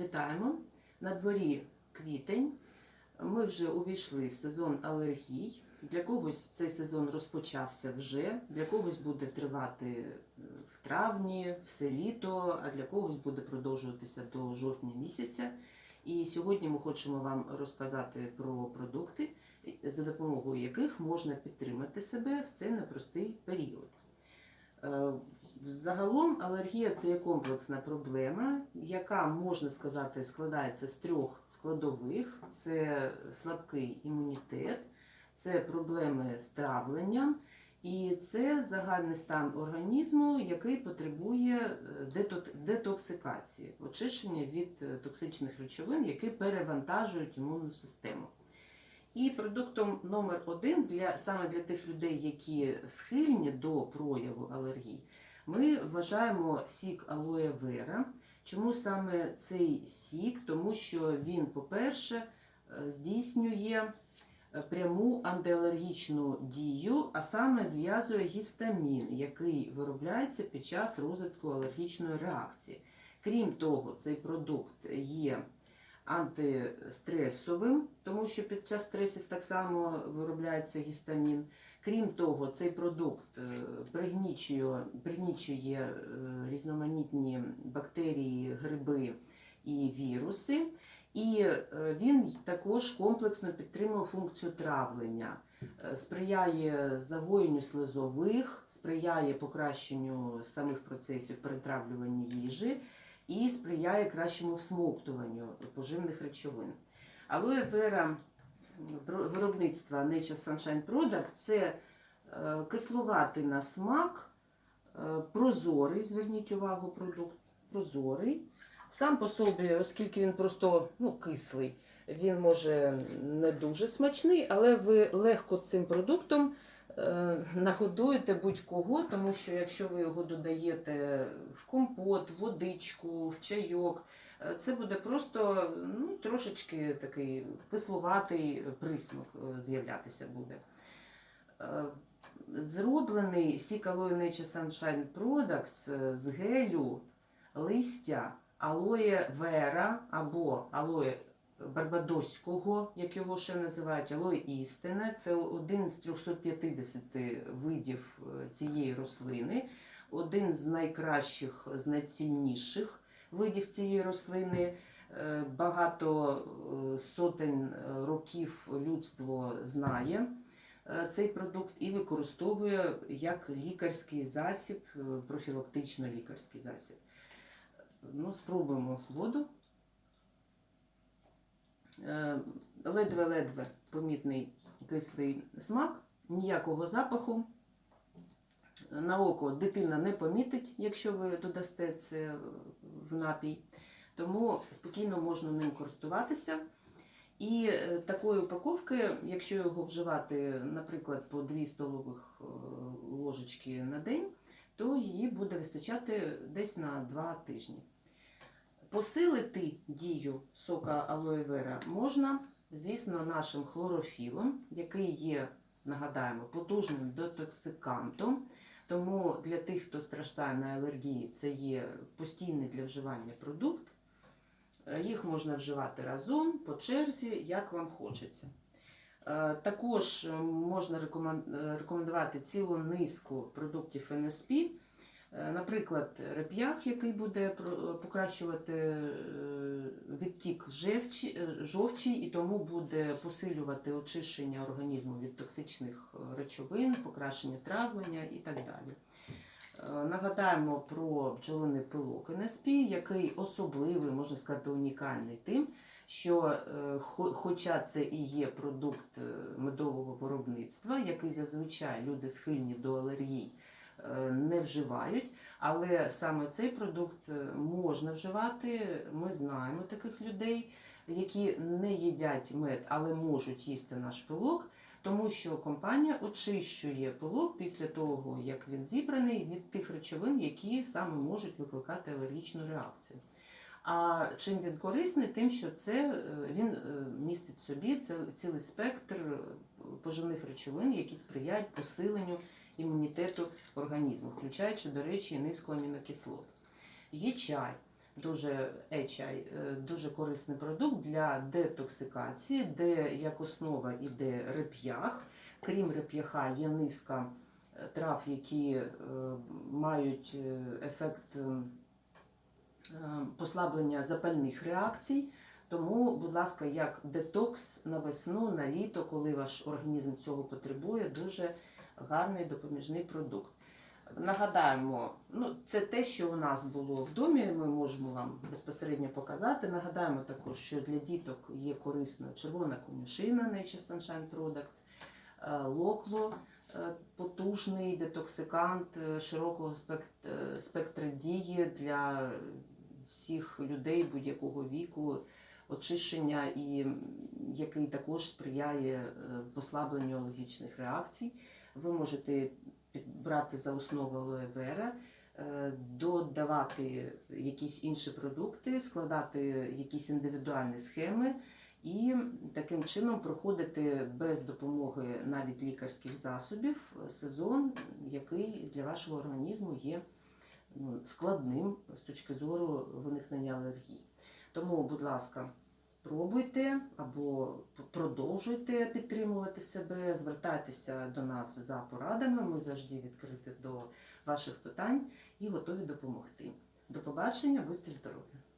Вітаємо! На дворі квітень. Ми вже увійшли в сезон алергій. Для когось цей сезон розпочався вже, для когось буде тривати е, в травні, все літо, а для когось буде продовжуватися до жовтня місяця. І сьогодні ми хочемо вам розказати про продукти, за допомогою яких можна підтримати себе в цей непростий період. Е, Загалом алергія це є комплексна проблема, яка, можна сказати, складається з трьох складових: це слабкий імунітет, це проблеми з травленням і це загальний стан організму, який потребує е, детоксикації, очищення від е, токсичних речовин, які перевантажують імунну систему. І продуктом номер один для саме для тих людей, які схильні до прояву алергії, ми вважаємо сік алоє вера. Чому саме цей сік? Тому що він, по-перше, е, здійснює е, пряму антиалергічну дію, а саме зв'язує гістамін, який виробляється під час розвитку алергічної реакції. Крім того, цей продукт є антистресовим, тому що під час стресів так само виробляється гістамін. Крім того, цей продукт е, пригнічує, пригнічує е, різноманітні бактерії, гриби і віруси. І е, він також комплексно підтримує функцію травлення, сприяє загоєнню слизових, сприяє покращенню самих процесів перетравлювання їжі і сприяє кращому всмоктуванню поживних речовин. Алоє вера виробництва Nature Sunshine Product це е, кислуватий на смак, е, прозорий, зверніть увагу, продукт прозорий. Сам по собі, оскільки він просто ну, кислий, він може не дуже смачний, але ви легко цим продуктом нагодуєте будь-кого, тому що якщо ви його додаєте в компот, в водичку, в чайок, е, це буде просто ну, трошечки такий кислуватий присмак е, з'являтися буде. Е, Зроблений сік Aloe Nature Sunshine Products е, з гелю, листя алоє вера або алоє барбадоського, як його ще називають, алоє істина. Це один з 350 видів е, цієї рослини, один з найкращих, з найцінніших видів цієї рослини. Е, Багато е, сотень років людство знає цей продукт і використовує як лікарський засіб, е, профілактично-лікарський засіб. Ну, спробуємо воду. Е, Ледве-ледве помітний кислий смак, ніякого запаху. На око дитина не помітить, якщо ви додасте це в напій. Тому спокійно можна ним користуватися. І е, такої упаковки, якщо його вживати, наприклад, по 2 столових е, ложечки на день, то її буде вистачати десь на 2 тижні. Посилити дію сока алоє вера можна, звісно, нашим хлорофілом, який є, нагадаємо, потужним детоксикантом. Тому для тих, хто страждає на алергії, це є постійний для вживання продукт. Е, Їх можна вживати разом, по черзі, як вам хочеться. Е, Також е, можна рекомендувати цілу низку продуктів НСП. Е, Наприклад, реп'ях, який буде покращувати е, відтік е, жовчі і тому буде посилювати очищення організму від токсичних речовин, покращення травлення і так далі. Нагадаємо про бджолиний пилок НСП, який особливий, можна сказати, унікальний тим, що, хоча це і є продукт медового виробництва, який зазвичай люди схильні до алергій не вживають, але саме цей продукт е, можна вживати. Ми знаємо таких людей, які не їдять мед, але можуть їсти наш пилок. Тому що компанія очищує пилок після того, як він зібраний від тих речовин, які саме можуть викликати алергічну реакцію. А чим він корисний? Тим, що це е, він е, містить в собі ціл- цілий спектр е, поживних речовин, які сприяють посиленню імунітету організму, включаючи, до речі, низку амінокислот. Є чай. дуже ечай, е, дуже корисний продукт для детоксикації, де як основа іде реп'ях. Крім реп'яха, є низка е, трав, які е, мають ефект е, е, послаблення запальних реакцій. Тому, будь ласка, як детокс на весну, на літо, коли ваш організм цього потребує, дуже гарний допоміжний продукт. Нагадаємо, ну це те, що у нас було в домі. Ми можемо вам безпосередньо показати. Нагадаємо також, що для діток є корисною червона конюшина Nature Sunshine Products, е, локло, е, потужний детоксикант е, широкого спект- спектра дії для всіх людей будь-якого віку, очищення і який також сприяє послабленню алергічних реакцій. Ви можете брати за основу алоe вера, е, додавати якісь інші продукти, складати якісь індивідуальні схеми і таким чином проходити без допомоги навіть лікарських засобів сезон, який для вашого організму є ну, складним з точки зору виникнення алергії. Тому, будь ласка, пробуйте або продовжуйте підтримувати себе, звертайтеся до нас за порадами. Ми завжди відкриті до ваших питань і готові допомогти. До побачення, будьте здорові!